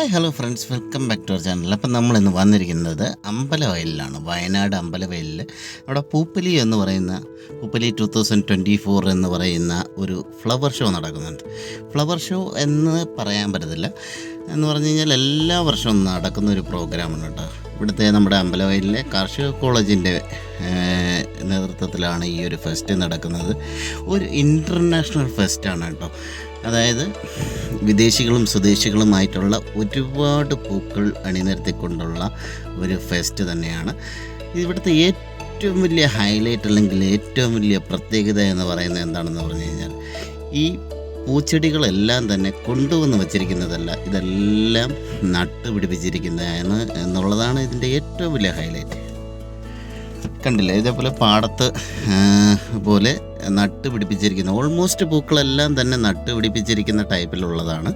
Hi hello friends welcome back to our channel അപ്പം നമ്മൾ ഇന്ന് വന്നിരിക്കുന്നത് അമ്പലവയലിലാണ്. വയനാട് അമ്പലവയലിൽ അവിടെ പൂപ്പലി എന്ന് പറയുന്ന Pooppally two thousand twenty four എന്ന് പറയുന്ന ഒരു ഫ്ലവർ ഷോ നടക്കുന്നുണ്ട്. ഫ്ലവർ ഷോ എന്ന് പറയാൻ പറ്റത്തില്ല. എന്ന് പറഞ്ഞു കഴിഞ്ഞാൽ എല്ലാ വർഷവും നടക്കുന്ന ഒരു പ്രോഗ്രാമാണ് കേട്ടോ. ഇവിടുത്തെ നമ്മുടെ അമ്പലവയലിലെ കാർഷിക കോളേജിന്റെ നേതൃത്വത്തിലാണ് ഈ ഒരു ഫെസ്റ്റ് നടക്കുന്നത്. ഒരു ഇന്റർനാഷണൽ ഫെസ്റ്റാണ് കേട്ടോ. അതായത് വിദേശികളും സ്വദേശികളുമായിട്ടുള്ള ഒരുപാട് പൂക്കൾ അണിനിരത്തിക്കൊണ്ടുള്ള ഒരു ഫെസ്റ്റ് തന്നെയാണ്. ഇവിടുത്തെ ഏറ്റവും വലിയ ഹൈലൈറ്റ് അല്ലെങ്കിൽ ഏറ്റവും വലിയ പ്രത്യേകത എന്ന് പറയുന്നത് എന്താണെന്ന് പറഞ്ഞു കഴിഞ്ഞാൽ ഈ പൂച്ചെടികളെല്ലാം തന്നെ കൊണ്ടുവന്ന് വച്ചിരിക്കുന്നതല്ല ഇതെല്ലാം നട്ടുപിടിപ്പിച്ചിരിക്കുന്നതാണ് എന്നുള്ളതാണ് ഇതിന്റെ ഏറ്റവും വലിയ ഹൈലൈറ്റ് കണ്ടില്ലേ? ഇതേപോലെ പാടത്ത് പോലെ നട്ട് പിടിപ്പിച്ചിരിക്കുന്ന ഓൾമോസ്റ്റ് പൂക്കളെല്ലാം തന്നെ നട്ട് പിടിപ്പിച്ചിരിക്കുന്ന ടൈപ്പിലുള്ളതാണ്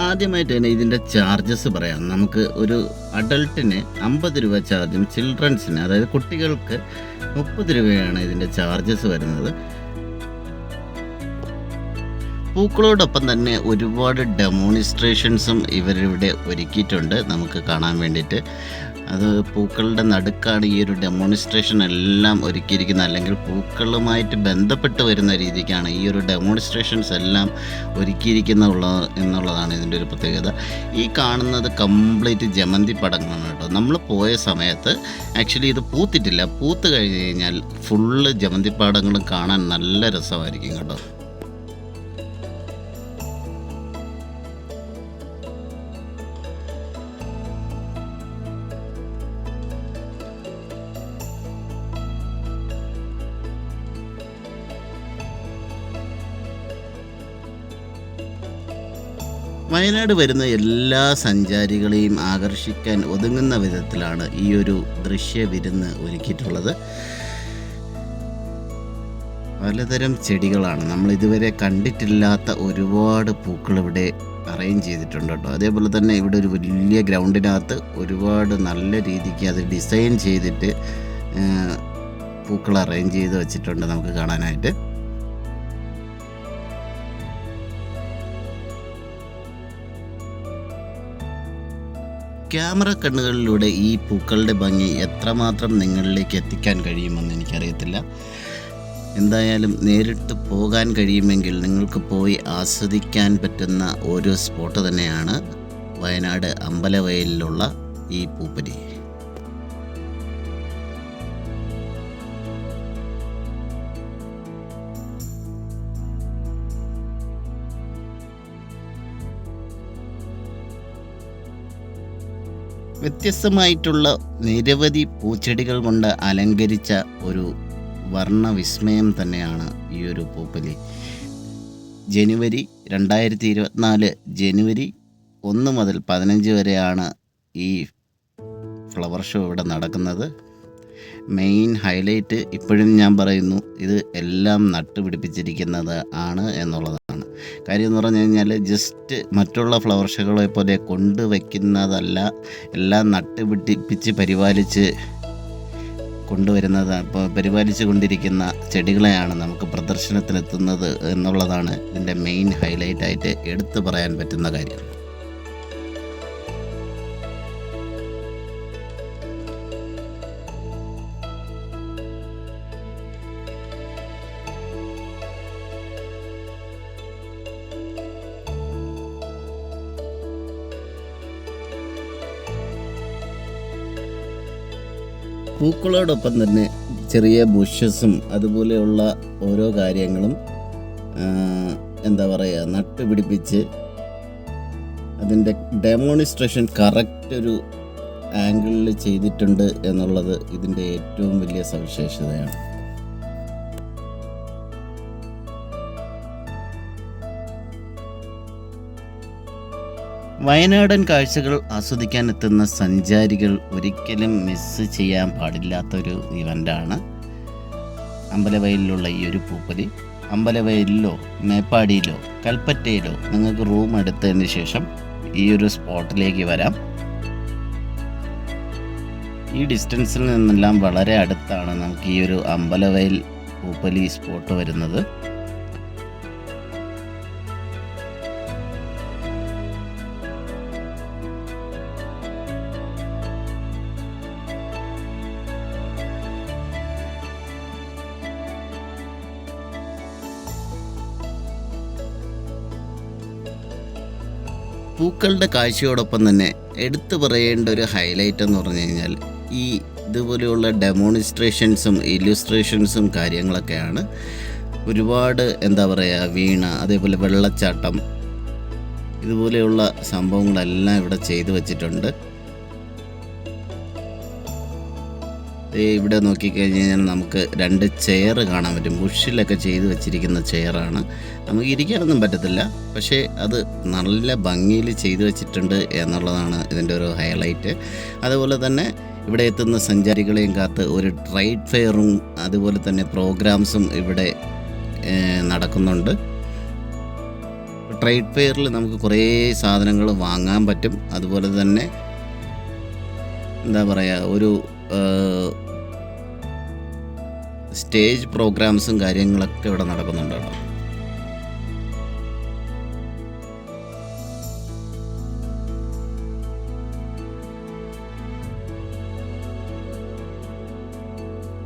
ആദ്യമായിട്ട് തന്നെ ഇതിന്റെ ചാർജസ് പറയാം. നമുക്ക് ഒരു അഡൾട്ടിന് അമ്പത് രൂപ ചാർജും ചിൽഡ്രൻസിന് അതായത് കുട്ടികൾക്ക് മുപ്പത് രൂപയാണ് ഇതിന്റെ ചാർജസ് വരുന്നത്. പൂക്കളോടൊപ്പം തന്നെ ഒരുപാട് ഡെമോണിസ്ട്രേഷൻസും ഇവരിവിടെ ഒരുക്കിയിട്ടുണ്ട്. നമുക്ക് കാണാൻ വേണ്ടിയിട്ട്. അത് പൂക്കളുടെ നടുക്കാണ് ഈ ഒരു ഡെമോൺസ്ട്രേഷൻ എല്ലാം ഒരുക്കിയിരിക്കുന്നത്. അല്ലെങ്കിൽ പൂക്കളുമായിട്ട് ബന്ധപ്പെട്ട് വരുന്ന രീതിക്കാണ് ഈ ഒരു ഡെമോൺസ്ട്രേഷൻസ് എല്ലാം ഒരുക്കിയിരിക്കുന്നുള്ള എന്നുള്ളതാണ് ഇതിന്റെ ഒരു പ്രത്യേകത. ഈ കാണുന്നത് കംപ്ലീറ്റ് ജമന്തി പടങ്ങളാണ് കേട്ടോ. നമ്മൾ പോയ സമയത്ത് ആക്ച്വലി ഇത് പൂത്തിട്ടില്ല. പൂത്ത് കഴിഞ്ഞ് കഴിഞ്ഞാൽ ഫുള്ള് ജമന്തി പടങ്ങളും കാണാൻ നല്ല രസമായിരിക്കും കേട്ടോ. വയനാട് വരുന്ന എല്ലാ സഞ്ചാരികളെയും ആകർഷിക്കാൻ ഒതുങ്ങുന്ന വിധത്തിലാണ് ഈ ഒരു ദൃശ്യ വിരുന്ന് ഒരുക്കിയിട്ടുള്ളത്. പലതരം ചെടികളാണ്. നമ്മൾ ഇതുവരെ കണ്ടിട്ടില്ലാത്ത ഒരുപാട് പൂക്കൾ ഇവിടെ അറേഞ്ച് ചെയ്തിട്ടുണ്ട് കേട്ടോ. അതേപോലെ തന്നെ ഇവിടെ ഒരു വലിയ ഗ്രൗണ്ടിനകത്ത് ഒരുപാട് നല്ല രീതിക്ക് അത് ഡിസൈൻ ചെയ്തിട്ട് പൂക്കൾ അറേഞ്ച് ചെയ്ത് വെച്ചിട്ടുണ്ട് നമുക്ക് കാണാനായിട്ട്. ക്യാമറ കണ്ണുകളിലൂടെ ഈ പൂക്കളുടെ ഭംഗി എത്രമാത്രം നിങ്ങളിലേക്ക് എത്തിക്കാൻ കഴിയുമെന്ന് എനിക്കറിയത്തില്ല. എന്തായാലും നേരിട്ട് പോകാൻ കഴിയുമെങ്കിൽ നിങ്ങൾക്ക് പോയി ആസ്വദിക്കാൻ പറ്റുന്ന ഒരു സ്പോട്ട് തന്നെയാണ് വയനാട് അമ്പലവയലിലുള്ള ഈ പൂപ്പലി വ്യത്യസ്തമായിട്ടുള്ള നിരവധി പൂച്ചെടികൾ കൊണ്ട് അലങ്കരിച്ച ഒരു വർണവിസ്മയം തന്നെയാണ് ഈ ഒരു പൂപ്പലി. ജനുവരി രണ്ടായിരത്തി ഇരുപത്തിനാല് ജനുവരി ഒന്ന് മുതൽ പതിനഞ്ച് വരെയാണ് ഈ ഫ്ലവർ ഷോ ഇവിടെ നടക്കുന്നത്. മെയിൻ ഹൈലൈറ്റ് ഇപ്പോഴും ഞാൻ പറയുന്നു ഇത് എല്ലാം നട്ടുപിടിപ്പിച്ചിരിക്കുന്നത് ആണ് എന്നുള്ളതാണ്. കാര്യം എന്ന് പറഞ്ഞു കഴിഞ്ഞാൽ ജസ്റ്റ് മറ്റുള്ള ഫ്ലവർ ഷോകളെ പോലെ കൊണ്ടുവയ്ക്കുന്നതല്ല എല്ലാം നട്ടുപിടിപ്പിച്ച് പരിപാലിച്ച് കൊണ്ടുവരുന്നത് പരിപാലിച്ചു കൊണ്ടിരിക്കുന്ന ചെടികളെയാണ് നമുക്ക് പ്രദർശനത്തിനെത്തുന്നത് എന്നുള്ളതാണ് ഇതിന്റെ മെയിൻ ഹൈലൈറ്റായിട്ട് എടുത്തു പറയാൻ പറ്റുന്ന കാര്യം. പൂക്കളോടൊപ്പം തന്നെ ചെറിയ ബുഷസും അതുപോലെയുള്ള ഓരോ കാര്യങ്ങളും എന്താ പറയുക നട്ടുപിടിപ്പിച്ച് അതിന്റെ ഡെമോണിസ്ട്രേഷൻ കറക്റ്റ് ഒരു ആംഗിളിൽ ചെയ്തിട്ടുണ്ട് എന്നുള്ളത് ഇതിന്റെ ഏറ്റവും വലിയ സവിശേഷതയാണ്. വയനാടൻ കാഴ്ചകൾ ആസ്വദിക്കാൻ എത്തുന്ന സഞ്ചാരികൾ ഒരിക്കലും മിസ് ചെയ്യാൻ പാടില്ലാത്തൊരു ഇവന്റാണ് അമ്പലവയലിലുള്ള ഈ ഒരു പൂപ്പലി. അമ്പലവയലിലോ മേപ്പാടിയിലോ കൽപ്പറ്റയിലോ നിങ്ങൾക്ക് റൂം എടുത്തതിന് ശേഷം ഈ ഒരു സ്പോട്ടിലേക്ക് വരാം. ഈ ഡിസ്റ്റൻസിൽ നിന്നെല്ലാം വളരെ അടുത്താണ് നമുക്ക് ഈ ഒരു അമ്പലവയൽ പൂപ്പലി സ്പോട്ട് വരുന്നത്. പൂക്കളുടെ കാഴ്ചയോടൊപ്പം തന്നെ എടുത്തു പറയേണ്ട ഒരു ഹൈലൈറ്റ് എന്ന് പറഞ്ഞു കഴിഞ്ഞാൽ ഈ ഇതുപോലെയുള്ള ഡെമോണിസ്ട്രേഷൻസും ഇല്ലുസ്ട്രേഷൻസും കാര്യങ്ങളൊക്കെയാണ്. ഒരുപാട് എന്താ പറയുക വീണ അതേപോലെ വെള്ളച്ചാട്ടം ഇതുപോലെയുള്ള സംഭവങ്ങളെല്ലാം ഇവിടെ ചെയ്തു വച്ചിട്ടുണ്ട്. ഇവിടെ നോക്കിക്കഴിഞ്ഞ് കഴിഞ്ഞാൽ നമുക്ക് രണ്ട് ചെയർ കാണാൻ പറ്റും. ബുഷിലൊക്കെ ചെയ്ത് വെച്ചിരിക്കുന്ന ചെയറാണ് നമുക്ക് ഇരിക്കാനൊന്നും പറ്റത്തില്ല. പക്ഷേ അത് നല്ല ഭംഗിയിൽ ചെയ്തു വെച്ചിട്ടുണ്ട് എന്നുള്ളതാണ് ഇതിന്റെ ഒരു ഹൈലൈറ്റ് അതുപോലെ തന്നെ ഇവിടെ എത്തുന്ന സഞ്ചാരികളെയും കാത്ത് ഒരു ട്രേഡ് ഫെയറും അതുപോലെ തന്നെ പ്രോഗ്രാംസും ഇവിടെ നടക്കുന്നുണ്ട്. ട്രേഡ് ഫെയറിൽ നമുക്ക് കുറേ സാധനങ്ങൾ വാങ്ങാൻ പറ്റും. അതുപോലെ തന്നെ എന്താ പറയുക ഒരു സ്റ്റേജ് പ്രോഗ്രാംസും കാര്യങ്ങളൊക്കെ ഇവിടെ നടക്കുന്നുണ്ട് കേട്ടോ.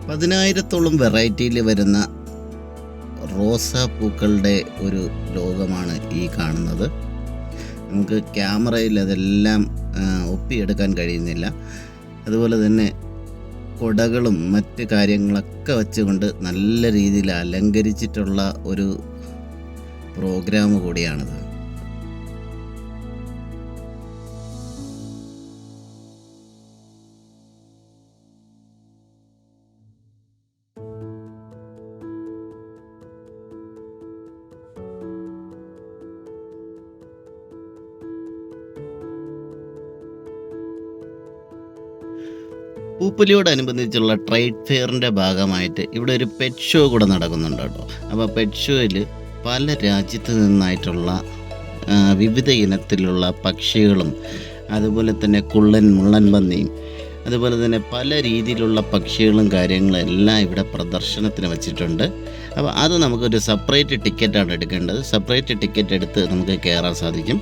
പതിനായിരത്തോളം വെറൈറ്റിയിൽ വരുന്ന റോസാപ്പൂക്കളുടെ ഒരു ലോകമാണ് ഈ കാണുന്നത്. നമുക്ക് ക്യാമറയിൽ അതെല്ലാം ഒപ്പിയെടുക്കാൻ കഴിയുന്നില്ല. അതുപോലെ തന്നെ കൊടകളും മറ്റ് കാര്യങ്ങളൊക്കെ വെച്ചുകൊണ്ട് നല്ല രീതിയിൽ അലങ്കരിച്ചിട്ടുള്ള ഒരു പ്രോഗ്രാം കൂടിയാണിത്. പൂപ്പലിയോടനുബന്ധിച്ചുള്ള ട്രേഡ് ഫെയറിന്റെ ഭാഗമായിട്ട് ഇവിടെ ഒരു പെറ്റ് ഷോ കൂടെ നടക്കുന്നുണ്ട് കേട്ടോ. അപ്പോൾ പെറ്റ് ഷോയിൽ പല രാജ്യത്ത് നിന്നായിട്ടുള്ള വിവിധ ഇനത്തിലുള്ള പക്ഷികളും അതുപോലെ തന്നെ കുള്ളൻ മുള്ളൻ പന്നിയും അതുപോലെ തന്നെ പല രീതിയിലുള്ള പക്ഷികളും കാര്യങ്ങളും എല്ലാം ഇവിടെ പ്രദർശനത്തിന് വെച്ചിട്ടുണ്ട്. അപ്പോൾ അത് നമുക്കൊരു സെപ്പറേറ്റ് ടിക്കറ്റാണ് എടുക്കേണ്ടത്. സെപ്പറേറ്റ് ടിക്കറ്റ് എടുത്ത് നമുക്ക് കയറാൻ സാധിക്കും.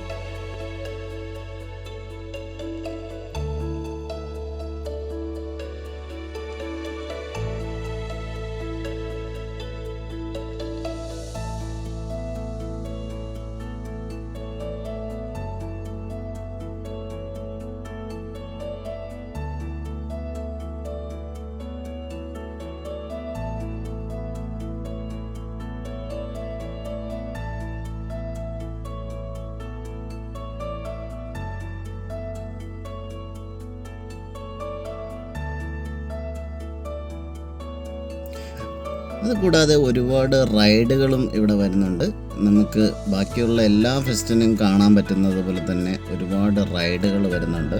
അതുകൂടാതെ ഒരുപാട് റൈഡുകളും ഇവിടെ വരുന്നുണ്ട്. നമുക്ക് ബാക്കിയുള്ള എല്ലാ ഫെസ്റ്റിനും കാണാൻ പറ്റുന്നത് പോലെ തന്നെ ഒരുപാട് റൈഡുകൾ വരുന്നുണ്ട്.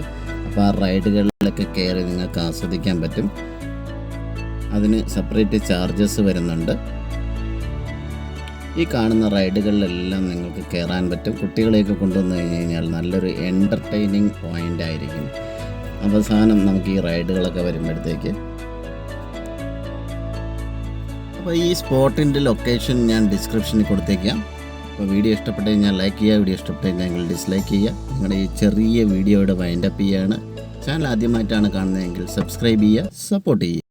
അപ്പോൾ ആ റൈഡുകളിലൊക്കെ കയറി നിങ്ങൾക്ക് ആസ്വദിക്കാൻ പറ്റും. അതിന് സെപ്പറേറ്റ് ചാർജസ് വരുന്നുണ്ട്. ഈ കാണുന്ന റൈഡുകളിലെല്ലാം നിങ്ങൾക്ക് കയറാൻ പറ്റും. കുട്ടികളെയൊക്കെ കൊണ്ടുവന്ന് കഴിഞ്ഞ് കഴിഞ്ഞാൽ നല്ലൊരു എന്റർടൈനിങ് പോയിന്റ് ആയിരിക്കും. അവസാനം നമുക്ക് ഈ റൈഡുകളൊക്കെ വരുമ്പോഴത്തേക്ക് അപ്പോൾ ഈ സ്പോട്ടിന്റെ ലൊക്കേഷൻ ഞാൻ ഡിസ്ക്രിപ്ഷനിൽ കൊടുത്തേക്കാം. അപ്പോൾ വീഡിയോ ഇഷ്ടപ്പെട്ട് കഴിഞ്ഞാൽ ലൈക്ക് ചെയ്യുക വീഡിയോ ഇഷ്ടപ്പെട്ട് കഴിഞ്ഞാൽ ഡിസ്ലൈക്ക് ചെയ്യുക. നിങ്ങളുടെ ഈ ചെറിയ വീഡിയോയുടെ വൈൻഡപ്പ് ചെയ്യുകയാണ് ചാനൽ ആദ്യമായിട്ടാണ് കാണുന്നതെങ്കിൽ സബ്സ്ക്രൈബ് ചെയ്യുക സപ്പോർട്ട് ചെയ്യുക.